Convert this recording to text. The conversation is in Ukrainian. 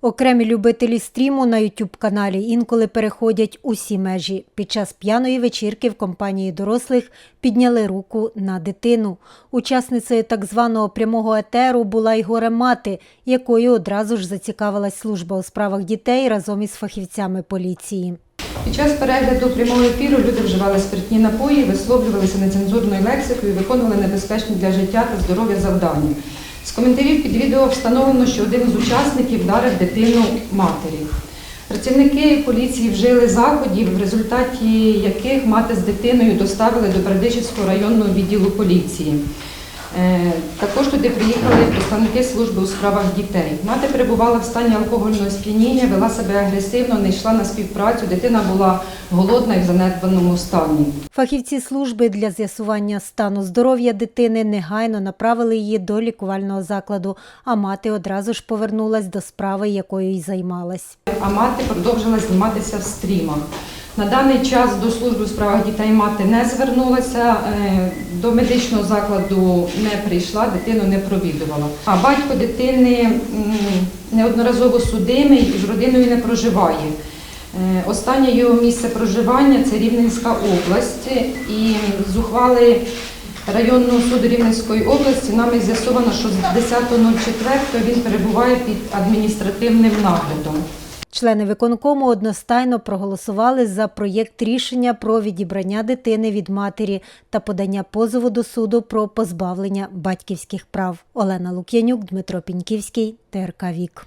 Окремі любителі стріму на youtube каналі інколи переходять усі межі. Під час п'яної вечірки в компанії дорослих підняли руку на дитину. Учасницею так званого прямого етеру була й горе мати, якою одразу ж зацікавилась служба у справах дітей разом із фахівцями поліції. Під час перегляду прямого ефіру люди вживали спиртні напої, висловлювалися нецензурною лексикою, виконували небезпечні для життя та здоров'я завдання. З коментарів під відео встановлено, що один з учасників вдарив дитину матері. Працівники поліції вжили заходів, в результаті яких мати з дитиною доставили до Бердичівського районного відділу поліції. Е, Також туди приїхали представники служби у справах дітей. Мати перебувала в стані алкогольного сп'яніння, вела себе агресивно, не йшла на співпрацю. Дитина була голодна і в занедбаному стані. Фахівці служби для з'ясування стану здоров'я дитини негайно направили її до лікувального закладу, а мати одразу ж повернулась до справи, якою й займалась. А мати продовжила зніматися в стрімах. На даний час до служби у справах дітей мати не звернулася, е, до медичного закладу не прийшла, дитину не провідувала. А батько дитини неодноразово судимий і з родиною не проживає. Е, Останнє його місце проживання це Рівненська область. І з ухвали районного суду Рівненської області нами з'ясовано, що з 10.04 він перебуває під адміністративним наглядом. Члени виконкому одностайно проголосували за проєкт рішення про відібрання дитини від матері та подання позову до суду про позбавлення батьківських прав. Олена Лук'янюк, Дмитро Піньківський, ТРК Вік.